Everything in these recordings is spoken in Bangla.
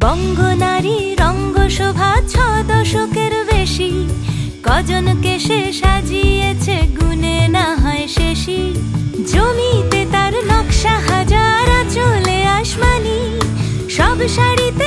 বঙ্গনারী রঙ্গশোভা ছ দশকের বেশি। কজন কেশে সাজিয়েছে গুনে না হয় শেষি। জমিতে তার নকশা হাজার চলে আসমানি। সব শাড়িতে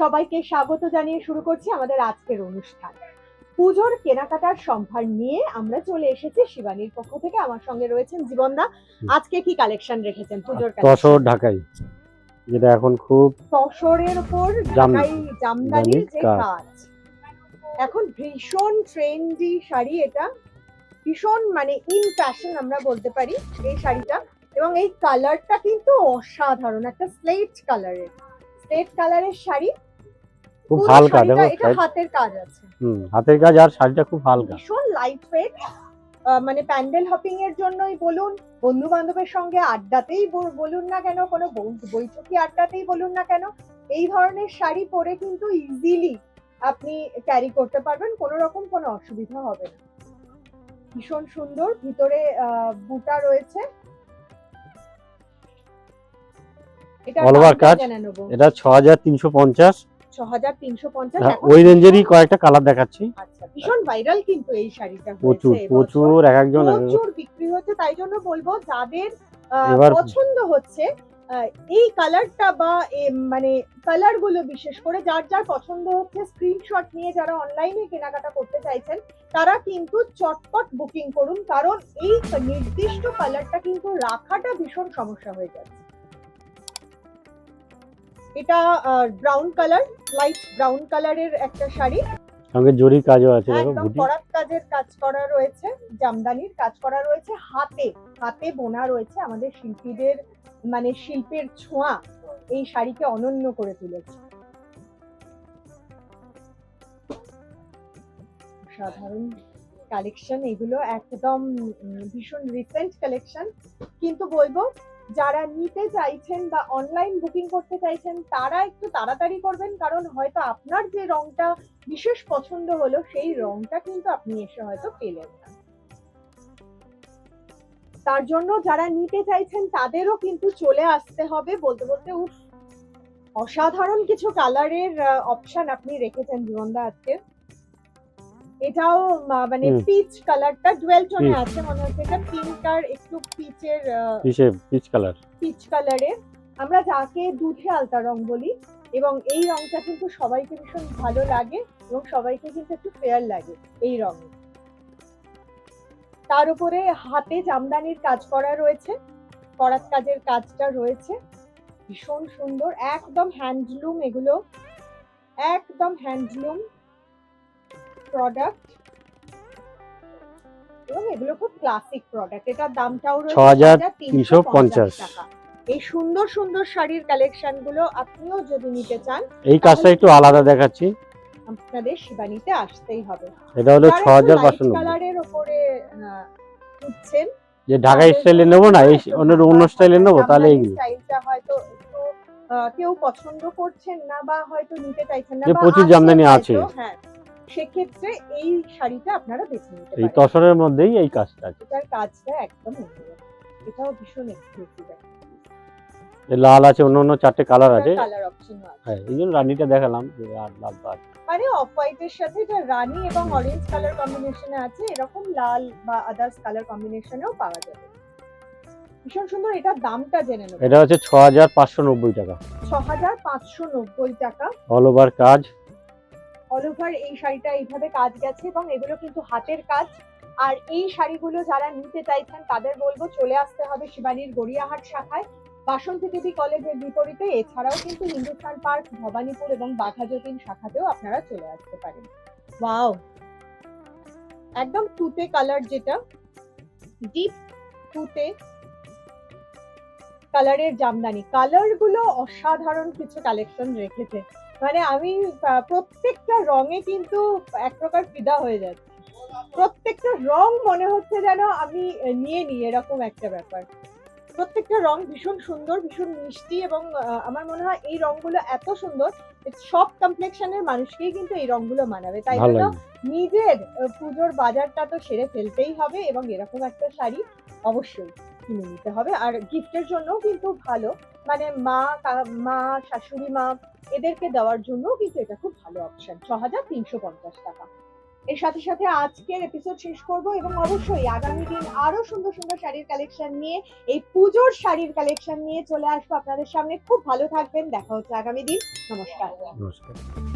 সবাইকে স্বাগত জানিয়ে শুরু করছি আমাদের আজকের অনুষ্ঠান। পুজোর কেনাকাটার সম্ভার নিয়ে আমরা চলে এসেছি শিবানীর পক্ষ থেকে। আমার সঙ্গে রয়েছেন জীবনদা। আজকে কি কালেকশন রেখেছেন পুজোর তসর ঢাকাই যেটা এখন খুব তসরের উপর ঢাকাই জামদানির যে। কাজ। এখন ভীষণ ট্রেন্ডি শাড়ি এটা। ভীষণ মানে ইন ফ্যাশন আমরা বলতে পারি এই শাড়িটা। এবং এই কালারটা কিন্তু অসাধারণ একটা স্লেট কালারের স্লেট কালারের শাড়ি। খুব হালকা দেখো এটা হাতের কাজ আছে। হুম হাতের কাজ আর শাড়িটা খুব হালকা। ভীষণ লাইট মানে প্যান্ডেল হপিং এর জন্যই বলুন বন্ধু বান্ধবের সঙ্গে আড্ডাতেই বলুন না কেন কোনো বৈঠকি আড্ডাতেই বলুন না কেন এই ধরনের শাড়ি পরে কিন্তু ইজিলি আপনি ক্যারি করতে পারবেন কোনো রকম কোনো অসুবিধা হবে না। ভীষণ সুন্দর ভিতরে বুটা রয়েছে। এটা 6350 ওই রেঞ্জেরই কয়েকটা কালার দেখাচ্ছি। আচ্ছা ভীষণ ভাইরাল কিন্তু এই শাড়িটা প্রচুর প্রচুর এক একজন এক এক- প্রচুর বিক্রি হচ্ছে তাই জন্য বলব যাদের পছন্দ হচ্ছে এই কালারটা বা মানে কালারগুলো বিশেষ করে যার যার পছন্দ হচ্ছে স্ক্রিনশট নিয়ে যারা অনলাইনে কেনাকাটা করতে চাইছেন তারা কিন্তু চটপট বুকিং করুন কারণ এই নির্দিষ্ট কালারটা কিন্তু রাখাটা ভীষণ সমস্যা হয়ে যাচ্ছে। এটা ব্রাউন কালার লাইট ব্রাউন কালারের একটা শাড়ি। সঙ্গে জরির কাজও আছে দেখো একদম বুটি। করাত কাজের কাজ করা রয়েছে জামদানির কাজ করা রয়েছে হাতে হাতে বোনা রয়েছে আমাদের শিল্পীদের মানে শিল্পের ছোঁয়া এই শাড়িকে অনন্য করে তুলেছে। সাধারণ কালেকশন এগুলো একদম ভীষণ রিসেন্ট কালেকশন কিন্তু বলব যারা নিতে চাইছেন বা অনলাইন বুকিং করতে চাইছেন, তারা একটু তাড়াতাড়ি করবেন। কারণ হয়তো আপনার যে রংটা বিশেষ পছন্দ হলো, সেই রংটা কিন্তু আপনি এসে হয়তো পেলেন না। তার জন্য যারা নিতে চাইছেন, তাদেরও কিন্তু চলে আসতে হবে। বলতে বলতে, উফ, অসাধারণ কিছু কালারের অপশন আপনি রেখেছেন জীবনদা আজকে। এটাও মানে পিচ কালারটা ডুয়েল টোনে আছে মনে হচ্ছে এটা পিঙ্ক আর একটু পিচের পিসে পিচ কালার পিচ কালারের আমরা যাকে দুধে আলতা রং বলি এবং এই রংটা কিন্তু সবাইকে ভীষণ ভালো লাগে এবং সবাইকে কিন্তু একটু ফেয়ার লাগে এই রং তার উপরে হাতে জামদানির কাজ করা রয়েছে করাত কাজের কাজটা রয়েছে। ভীষণ সুন্দর একদম হ্যান্ডলুম এগুলো একদম হ্যান্ডলুম প্রোডাক্ট এবং এগুলো খুব ক্লাসিক প্রোডাক্ট এটার দামটাও রয়েছে 6,350 টাকা। এই সুন্দর সুন্দর শাড়ির কালেকশনগুলো আপনিও যদি নিতে চান এই কাজটা একটু আলাদা দেখাচ্ছি। আপনাদের শিবানীতে আসতেই হবে। এটা হলো ছ হাজার পাঁচশো নব্বই। কালারের উপরে যে ঢাকাই স্টাইলে নেব না এই অন্য অন্য স্টাইলে নেব তাহলে এইগুলো স্টাইলটা হয়তো একটু কেউ পছন্দ করছেন না বা হয়তো নিতে চাইছেন না যে প্রচুর জামদানি আছে। হ্যাঁ সেক্ষেত্রে এই শাড়িটা আপনারা বেছে নিতে এই তসরের মধ্যেই এই কাজটা আছে। এটার কাজটা একদম অন্যরকম। এটাও ভীষণ এক্সক্লুসিভ লাল আছে অন্য অন্য চারটে কালার আছে। কালার অপশন আছে। হ্যাঁ এই জন্য রানিটা দেখালাম যে লাল লাল মানে অফ হোয়াইটের সাথে এটা রানী এবং অরেঞ্জ কালার কম্বিনেশনে আছে এরকম লাল বা আদার্স কালার কম্বিনেশনেও পাওয়া যাবে। ভীষণ সুন্দর এটার দামটা জেনে নেব। এটা হচ্ছে ছ হাজার পাঁচশো নব্বই টাকা। ছ হাজার পাঁচশো নব্বই টাকা। অল ওভার কাজ। অল ওভার এই শাড়িটা এইভাবে কাজ গেছে এবং এগুলো কিন্তু হাতের কাজ। আর এই শাড়িগুলো যারা নিতে চাইছেন, তাদের বলব চলে আসতে হবে শিবানীর গড়িয়াহাট শাখায়। বাসন্তী দেবী কলেজের বিপরীতে, এছাড়াও কিন্তু হিন্দুস্তান পার্ক, ভবানীপুর এবং বাঘাযতীন শাখাতেও আপনারা চলে আসতে পারেন। ওয়াও একদম তুতে কালার যেটা ডিপ তুতে কালারের জামদানি। কালারগুলো অসাধারণ কিছু কালেকশন রেখেছে। মানে আমি প্রত্যেকটা রঙে কিন্তু এক প্রকার ফিদা হয়ে যাচ্ছে। প্রত্যেকটা রং মনে হচ্ছে যেন আমি নিয়ে নিই এরকম একটা ব্যাপার। প্রত্যেকটা রং ভীষণ সুন্দর ভীষণ মিষ্টি এবং আমার মনে হয় এই রংগুলো এত সুন্দর সব কমপ্লেকশনের মানুষকেই কিন্তু এই রংগুলো মানাবে। তাই জন্য নিজের পুজোর বাজারটা তো সেরে ফেলতেই হবে এবং এরকম একটা শাড়ি অবশ্যই কিনে নিতে হবে। আর গিফটের জন্যও কিন্তু ভালো। মানে মা মা, শাশুড়ি, মা এদেরকে দেওয়ার জন্য কিন্তু এটা খুব ভালো অপশন ছ হাজার তিনশো পঞ্চাশ টাকা। এর সাথে সাথে আজকের এপিসোড শেষ করব এবং অবশ্যই আগামী দিন আরও সুন্দর সুন্দর শাড়ির কালেকশন নিয়ে, এই পুজোর শাড়ির কালেকশন নিয়ে চলে আসব আপনাদের সামনে। খুব ভালো থাকবেন। দেখা হচ্ছে আগামী দিন। নমস্কার। নমস্কার।